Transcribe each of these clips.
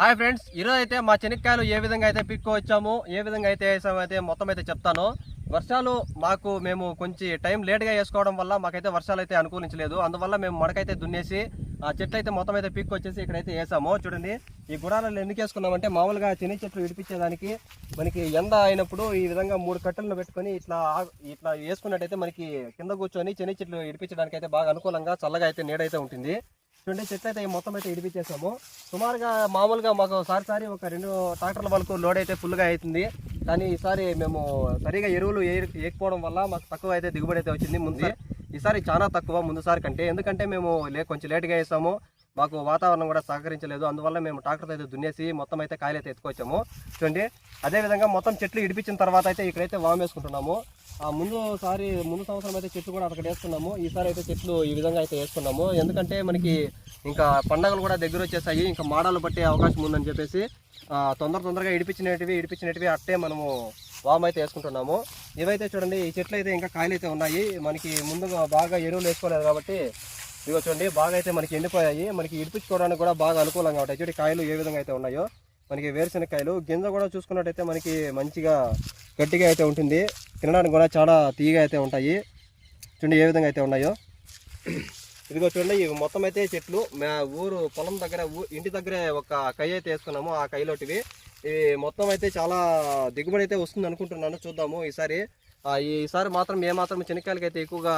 Hi friends ఈరోజు అయితే మా చెనక్కాయలు ఏ విధంగా అయితే పిక్కు వచ్చాము ఏ విధంగా అయితే వేసామో అయితే మొత్తం అయితే చెప్తాను. వర్షాలు మాకు మేము కొంచెం టైం లేట్గా వేసుకోవడం వల్ల మాకైతే వర్షాలు అయితే అనుకూలించలేదు. అందువల్ల మేము మడకైతే దున్నేసి ఆ చెట్లు అయితే మొత్తం అయితే పిక్ వచ్చేసి ఇక్కడైతే వేసాము. చూడండి ఈ గుడాలలో ఎందుకు వేసుకున్నామంటే మామూలుగా చెని చెట్లు విడిపించేదానికి మనకి ఎండ అయినప్పుడు ఈ విధంగా మూడు కట్టెలను పెట్టుకొని ఇట్లా ఇట్లా వేసుకున్నట్టయితే మనకి కింద కూర్చొని చెని చెట్లు విడిపించడానికి అయితే బాగా అనుకూలంగా చల్లగా అయితే నీడైతే ఉంటుంది. చూడండి చెట్లు అయితే మొత్తం అయితే ఇడిపించేసాము. సుమారుగా మామూలుగా మాకు సారి సారి ఒక రెండు ట్రాక్టర్ల వరకు లోడ్ అయితే ఫుల్గా అవుతుంది. కానీ ఈసారి మేము సరిగా ఎరువులు వేయకపోవడం వల్ల మాకు తక్కువ అయితే దిగుబడి అయితే వచ్చింది. ముందు ఈసారి చాలా తక్కువ ముందుసారి కంటే. ఎందుకంటే మేము లే కొంచెం లేట్గా వేసాము. మాకు వాతావరణం కూడా సహకరించలేదు. అందువల్ల మేము ట్రాక్టర్తో అయితే దున్నేసి మొత్తం అయితే కాయలు అయితే ఎత్తుకొచ్చాము. చూడండి అదేవిధంగా మొత్తం చెట్లు ఇడిపించిన తర్వాత అయితే ఇక్కడైతే వామ్ వేసుకుంటున్నాము. ముందు సారి ముందు సంవత్సరం అయితే చెట్లు కూడా అక్కడ వేసుకున్నాము. ఈసారి అయితే చెట్లు ఈ విధంగా అయితే వేసుకున్నాము. ఎందుకంటే మనకి ఇంకా పండగలు కూడా దగ్గర వచ్చేసాయి. ఇంకా మాడాలు పట్టే అవకాశం ఉందని చెప్పేసి తొందర తొందరగా ఇడిపించినవి ఇడిపించినవి అట్టే మనము వామ్ అయితే వేసుకుంటున్నాము. ఇవైతే చూడండి ఈ చెట్లు అయితే ఇంకా కాయలు అయితే ఉన్నాయి. మనకి ముందుగా బాగా ఎరువులు వేసుకోలేదు కాబట్టి ఇదిగో చూడండి బాగా అయితే మనకి ఎండిపోయాయి. మనకి ఇడిపించుకోవడానికి కూడా బాగా అనుకూలంగా ఉంటాయి. చూడండి కాయలు ఏ విధంగా అయితే ఉన్నాయో. మనకి వేరుశెనగకాయలు గింజ కూడా చూసుకున్నట్టయితే మనకి మంచిగా గట్టిగా అయితే ఉంటుంది. తినడానికి కూడా చాలా తీయగా అయితే ఉంటాయి. చూడండి ఏ విధంగా అయితే ఉన్నాయో. ఇదిగో చూడండి ఇవి మొత్తం అయితే చెట్లు. మా ఊరు పొలం దగ్గర ఇంటి దగ్గరే ఒక కై అయితే వేసుకున్నాము ఆ కైలోటివి ఇవి మొత్తం అయితే చాలా దిగుబడి అయితే వస్తుంది అనుకుంటున్నాను చూద్దాము ఈసారి. ఈసారి మాత్రం ఏ మాత్రం చెనక్కాయలకి అయితే ఎక్కువగా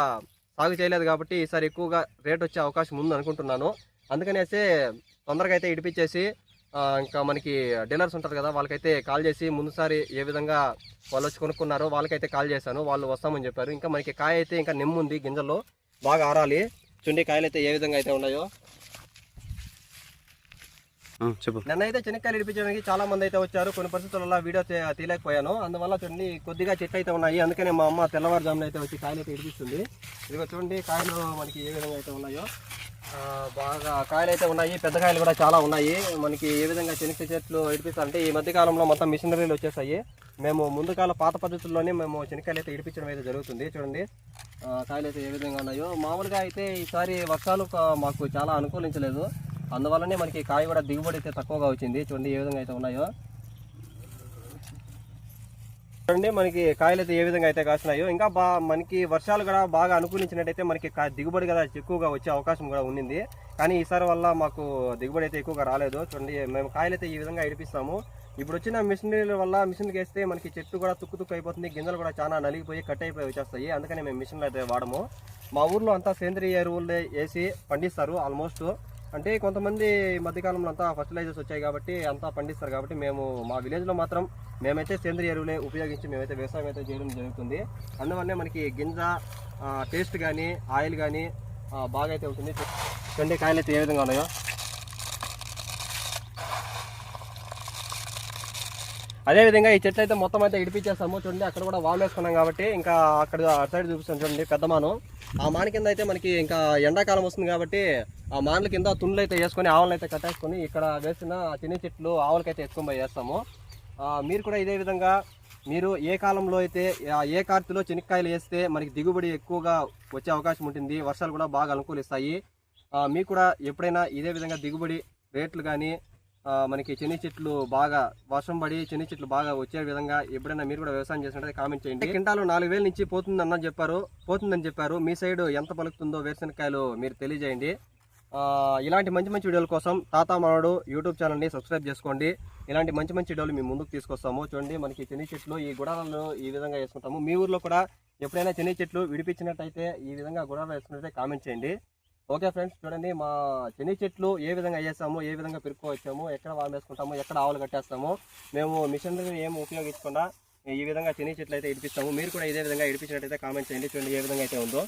సాగు చేయలేదు కాబట్టి ఈసారి ఎక్కువగా రేట్ వచ్చే అవకాశం ఉంది అనుకుంటున్నాను. అందుకనేసి తొందరగా అయితే ఇడిపించేసి ఇంకా మనకి డీలర్స్ ఉంటారు కదా వాళ్ళకైతే కాల్ చేసి ముందుసారి ఏ విధంగా వాళ్ళు వచ్చి కొనుక్కున్నారో వాళ్ళకైతే కాల్ చేశాను వాళ్ళు వస్తామని చెప్పారు. ఇంకా మనకి కాయ అయితే ఇంకా నిమ్ముంది గింజల్లో బాగా ఆరాలి. చుండి కాయలు అయితే ఏ విధంగా అయితే ఉన్నాయో చెప్పు. నన్ను అయితే చెనక్కాయలు ఇడిపించడానికి చాలా మంది అయితే వచ్చారు. కొన్ని పరిస్థితులలో వీడియో తీయలేకపోయాను. అందువల్ల చూడండి కొద్దిగా చెట్లు అయితే ఉన్నాయి. అందుకనే మా అమ్మ తెల్లవారుజామున అయితే వచ్చి కాయలు అయితే ఇడిపిస్తుంది. ఇదిగో చూడండి కాయలు మనకి ఏ విధంగా అయితే ఉన్నాయో. బాగా కాయలు అయితే ఉన్నాయి. పెద్ద కాయలు కూడా చాలా ఉన్నాయి. మనకి ఏ విధంగా చెనక్కాయ చెట్లు ఇడిపిస్తారంటే ఈ మధ్య కాలంలో మొత్తం మిషనరీలు వచ్చేసాయి. మేము ముందు కాల పాత పద్ధతుల్లోనే మేము చెనక్కాయలు అయితే ఇడిపించడం అయితే జరుగుతుంది. చూడండి కాయలు అయితే ఏ విధంగా ఉన్నాయో. మామూలుగా అయితే ఈసారి వర్షాలు మాకు చాలా అనుకూలించలేదు. అందువల్లనే మనకి కాయ కూడా దిగుబడి అయితే తక్కువగా వచ్చింది. చూడండి ఏ విధంగా అయితే ఉన్నాయో. చూడండి మనకి కాయలు అయితే ఏ విధంగా అయితే కాసినాయో ఇంకా బా మనకి వర్షాలు కూడా బాగా అనుకూలించినట్టయితే మనకి కా- దిగుబడి కదా ఎక్కువగా వచ్చే అవకాశం కూడా ఉండింది. కానీ ఈసారి వల్ల మాకు దిగుబడి అయితే ఎక్కువగా రాలేదు. చూడండి మేము కాయలు అయితే ఈ విధంగా ఇడిపిస్తాము. ఇప్పుడు వచ్చిన మిషనరీల వల్ల మిషన్కి వేస్తే మనకి చెట్టు కూడా తుక్కు తుక్కు అయిపోతుంది. గింజలు కూడా చాలా నలిగిపోయి కట్ అయిపోయి వచ్చేస్తాయి. అందుకని మేము మిషన్లు అయితే వాడము. మా ఊర్లో అంతా సేంద్రియ ఎరువులు వేసి పండిస్తారు ఆల్మోస్ట్. అంటే కొంతమంది మధ్యకాలంలో అంతా ఫర్టిలైజర్స్ వచ్చాయి కాబట్టి అంతా పండిస్తారు కాబట్టి మేము మా విలేజ్లో మాత్రం మేమైతే సేంద్రియ ఎరువులే ఉపయోగించి మేమైతే వ్యవసాయం అయితే చేయడం జరుగుతుంది. అందువల్లే మనకి గింజ టేస్ట్ కానీ ఆయిల్ కానీ బాగా అయితే ఉంటుంది. చూడండి కాయలు అయితే ఏ విధంగా ఉన్నాయో అదేవిధంగా ఈ చెట్లు అయితే మొత్తం అయితే ఇడిపించేస్తాము. చూడండి అక్కడ కూడా వాల్ వేసుకున్నాం కాబట్టి ఇంకా అక్కడ అటు సైడ్ చూపిస్తాను చూడండి పెద్ద మాను. ఆ మాన కింద అయితే మనకి ఇంకా ఎండాకాలం వస్తుంది కాబట్టి ఆ మానల కింద తుండ్లు అయితే వేసుకొని ఆవులను అయితే కట్టేసుకొని ఇక్కడ వేసిన చిన్న చెట్లు ఆవులకైతే ఎత్తుకొని పోయి వేస్తాము. మీరు కూడా ఇదే విధంగా మీరు ఏ కాలంలో అయితే ఏ కార్తీలో చెనక్కాయలు వేస్తే మనకి దిగుబడి ఎక్కువగా వచ్చే అవకాశం ఉంటుంది వర్షాలు కూడా బాగా అనుకూలిస్తాయి. మీకు కూడా ఎప్పుడైనా ఇదే విధంగా దిగుబడి రేట్లు కానీ మనకి చెన్ని చెట్లు బాగా వర్షం పడి చెన్ని చెట్లు బాగా వచ్చే విధంగా ఎప్పుడైనా మీరు కూడా వ్యవసాయం చేసినట్లయితే కామెంట్ చేయండి. కింటాలు నాలుగు వేల నుంచి పోతుందన్న చెప్పారు. పోతుందని చెప్పారు. మీ సైడ్ ఎంత పలుకుతుందో వేరుశనకాయలు మీరు తెలియజేయండి. ఇలాంటి మంచి మంచి వీడియోల కోసం తాతా మనోడు యూట్యూబ్ ఛానల్ని సబ్స్క్రైబ్ చేసుకోండి. ఇలాంటి మంచి మంచి వీడియోలు మేము ముందుకు తీసుకొస్తాము. చూడండి మనకి చెన్ని చెట్లు ఈ గుడాలను ఈ విధంగా వేసుకుంటాము. మీ ఊర్లో కూడా ఎప్పుడైనా చెన్ని చెట్లు విడిపించినట్టయితే ఈ విధంగా గుడాలు వేసుకున్నట్టయితే కామెంట్ చేయండి. ఓకే ఫ్రెండ్స్ చూడండి మా చెన్ని చెట్లు ఏ విధంగా వేసాము ఏ విధంగా పెరుక్కోవచ్చాము ఎక్కడ వామ్ వేసుకుంటాము ఎక్కడ ఆవులు కట్టేస్తాము మేము మిషన్లు ఏమి ఉపయోగించకుండా ఈ విధంగా చెన్ని చెట్లు అయితే ఇడిపిస్తాము. మీరు కూడా ఇదే విధంగా ఇడిపించినట్టయితే కామెంట్ చేయండి. చూడండి ఏ విధంగా అయితే ఉందో.